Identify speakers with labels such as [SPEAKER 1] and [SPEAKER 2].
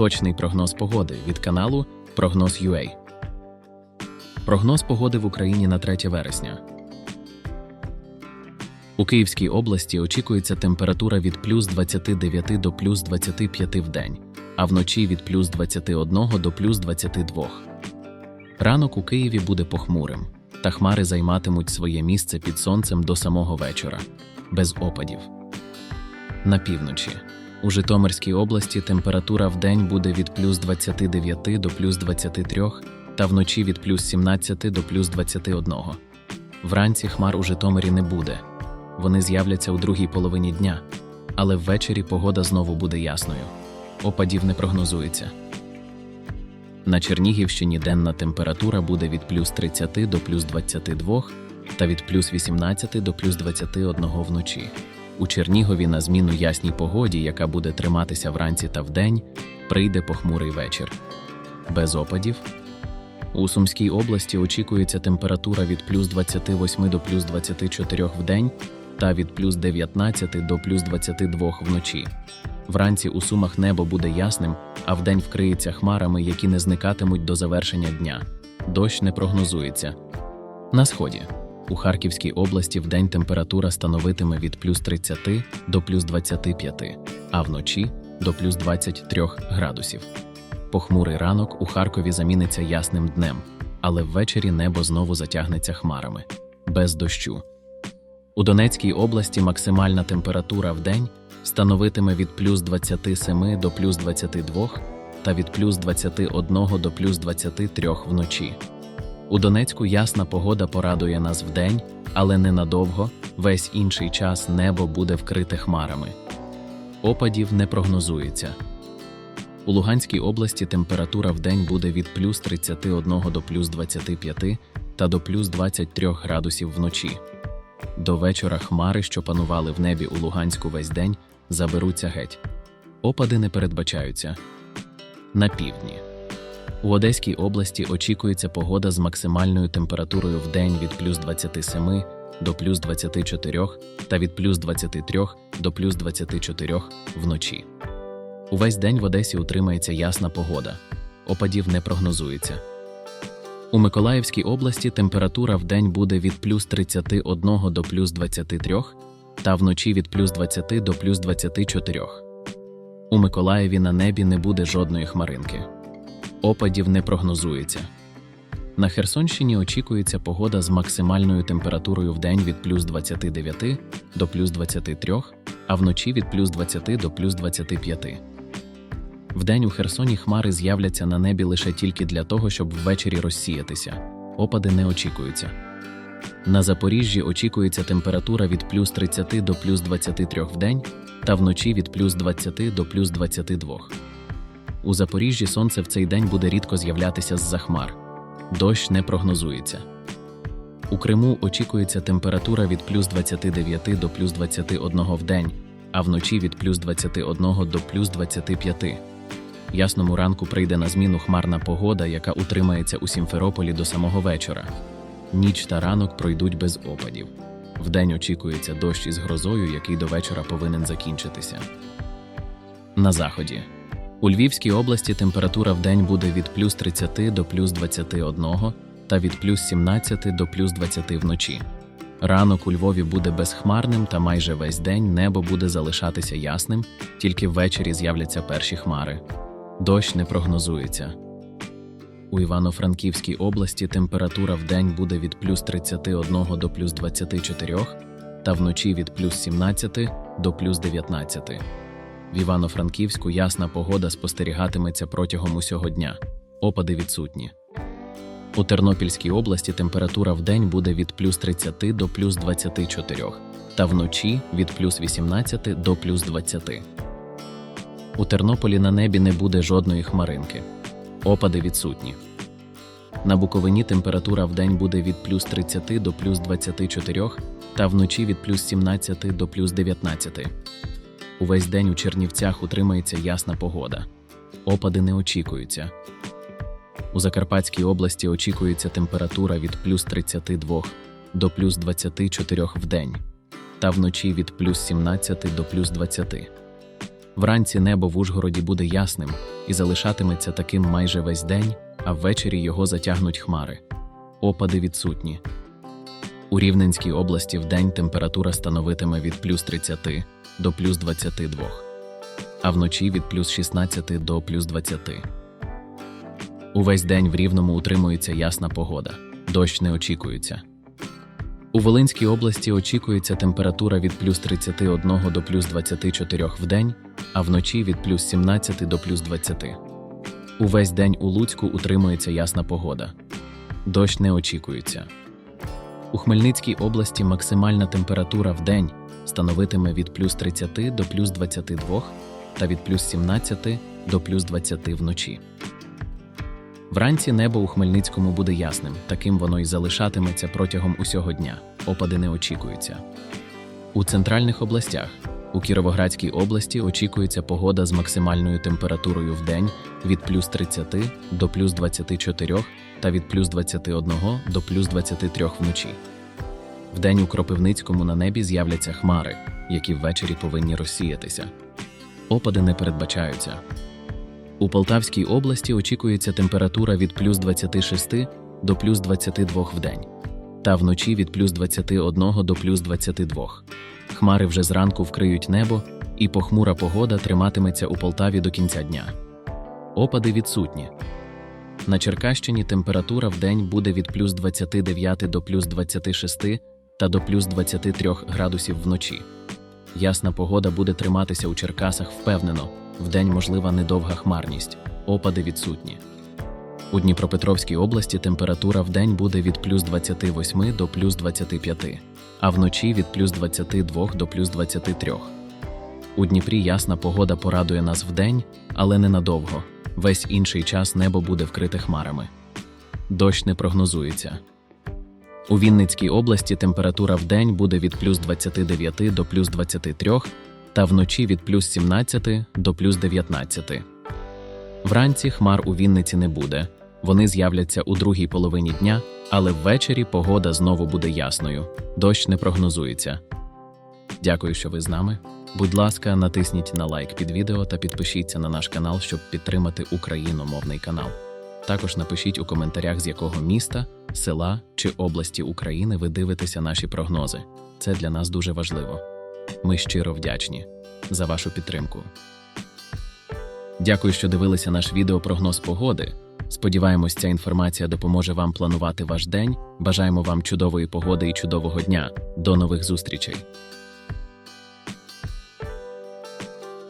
[SPEAKER 1] Точний прогноз погоди від каналу Прогноз UA. Прогноз погоди в Україні на 3 вересня. У Київській області очікується температура від плюс 29 до плюс 25 в день, а вночі від плюс 21 до плюс 22. Ранок у Києві буде похмурим, та хмари займатимуть своє місце під сонцем до самого вечора, без опадів. На півночі. У Житомирській області температура в день буде від плюс 29 до плюс 23, та вночі від плюс 17 до плюс 21. Вранці хмар у Житомирі не буде. Вони з'являться у другій половині дня, але ввечері погода знову буде ясною. Опадів не прогнозується. На Чернігівщині денна температура буде від плюс 30 до плюс 22 та від плюс 18 до плюс 21 вночі. У Чернігові на зміну ясній погоді, яка буде триматися вранці та вдень, прийде похмурий вечір. Без опадів. У Сумській області очікується температура від плюс 28 до плюс 24 в день та від плюс 19 до плюс 22 вночі. Вранці у Сумах небо буде ясним, а вдень вкриється хмарами, які не зникатимуть до завершення дня. Дощ не прогнозується. На сході. У Харківській області вдень температура становитиме від плюс 30 до плюс 25, а вночі до плюс 23 градусів. Похмурий ранок у Харкові заміниться ясним днем, але ввечері небо знову затягнеться хмарами без дощу. У Донецькій області максимальна температура в день становитиме від плюс 27 до плюс 22 та від плюс 21 до плюс 23 вночі. У Донецьку ясна погода порадує нас вдень, але ненадовго, весь інший час небо буде вкрите хмарами. Опадів не прогнозується. У Луганській області температура вдень буде від плюс 31 до плюс 25 та до плюс 23 градусів вночі. До вечора хмари, що панували в небі у Луганську весь день, заберуться геть. Опади не передбачаються. На півдні. У Одеській області очікується погода з максимальною температурою в день від плюс 27 до плюс 24 та від плюс 23 до плюс 24 вночі. Увесь день в Одесі утримається ясна погода. Опадів не прогнозується. У Миколаївській області температура в день буде від плюс 31 до плюс 23 та вночі від плюс 20 до плюс 24. У Миколаєві на небі не буде жодної хмаринки. Опадів не прогнозується. На Херсонщині очікується погода з максимальною температурою в день від плюс 29 до плюс 23, а вночі від плюс 20 до плюс 25. Вдень у Херсоні хмари з'являться на небі лише тільки для того, щоб ввечері розсіятися. Опади не очікуються. На Запоріжжі очікується температура від плюс 30 до плюс 23 в день та вночі від плюс 20 до плюс 22. У Запоріжжі сонце в цей день буде рідко з'являтися з-за хмар. Дощ не прогнозується. У Криму очікується температура від плюс 29 до плюс 21 в день, а вночі від плюс 21 до плюс 25. Ясному ранку прийде на зміну хмарна погода, яка утримається у Сімферополі до самого вечора. Ніч та ранок пройдуть без опадів. Вдень очікується дощ із грозою, який до вечора повинен закінчитися. На заході. У Львівській області температура в день буде від плюс 30 до плюс 21 та від плюс 17 до плюс 20 вночі. Ранок у Львові буде безхмарним та майже весь день небо буде залишатися ясним, тільки ввечері з'являться перші хмари. Дощ не прогнозується. У Івано-Франківській області температура в день буде від плюс 31 до плюс 24 та вночі від плюс 17 до плюс 19. В Івано-Франківську ясна погода спостерігатиметься протягом усього дня. Опади відсутні. У Тернопільській області температура в день буде від плюс 30 до плюс 24 та вночі від плюс 18 до плюс 20. У Тернополі на небі не буде жодної хмаринки. Опади відсутні. На Буковині температура в день буде від плюс 30 до плюс 24 та вночі від плюс 17 до плюс 19. Увесь день у Чернівцях утримається ясна погода. Опади не очікуються. У Закарпатській області очікується температура від плюс 32 до плюс 24 в день та вночі від плюс 17 до плюс 20. Вранці небо в Ужгороді буде ясним і залишатиметься таким майже весь день, а ввечері його затягнуть хмари. Опади відсутні. У Рівненській області вдень температура становитиме від плюс 30 до плюс 22, а вночі від плюс 16 до плюс 20. Увесь день в Рівному утримується ясна погода, дощ не очікується. У Волинській області очікується температура від плюс 31 до плюс 24 в день, а вночі від плюс 17 до плюс 20. Увесь день у Луцьку утримується ясна погода. Дощ не очікується. У Хмельницькій області максимальна температура в день становитиме від плюс 30 до плюс 22 та від плюс 17 до плюс 20 вночі. Вранці небо у Хмельницькому буде ясним, таким воно й залишатиметься протягом усього дня. Опади не очікуються. У центральних областях у Кіровоградській області очікується погода з максимальною температурою в день від плюс 30 до плюс 24 та від плюс 21 до плюс 23 вночі. Вдень у Кропивницькому на небі з'являться хмари, які ввечері повинні розсіятися. Опади не передбачаються. У Полтавській області очікується температура від плюс 26 до плюс 22 в день, та вночі від плюс 21 до плюс 22. Хмари вже зранку вкриють небо, і похмура погода триматиметься у Полтаві до кінця дня. Опади відсутні. На Черкащині температура в день буде від плюс 29 до плюс 26 та до плюс 23 градусів вночі. Ясна погода буде триматися у Черкасах впевнено. Вдень можлива недовга хмарність, опади відсутні. У Дніпропетровській області температура вдень буде від плюс 28 до плюс 25, а вночі від плюс 22 до плюс 23. У Дніпрі ясна погода порадує нас вдень, але ненадовго. Весь інший час небо буде вкрите хмарами. Дощ не прогнозується. У Вінницькій області температура вдень буде від плюс 29 до плюс 23, та вночі від плюс 17 до плюс 19. Вранці хмар у Вінниці не буде. Вони з'являться у другій половині дня, але ввечері погода знову буде ясною. Дощ не прогнозується. Дякую, що ви з нами. Будь ласка, натисніть на лайк під відео та підпишіться на наш канал, щоб підтримати україномовний канал. Також напишіть у коментарях, з якого міста, села чи області України ви дивитеся наші прогнози. Це для нас дуже важливо. Ми щиро вдячні за вашу підтримку. Дякую, що дивилися наш відео прогноз погоди. Сподіваємось, ця інформація допоможе вам планувати ваш день. Бажаємо вам чудової погоди і чудового дня. До нових зустрічей!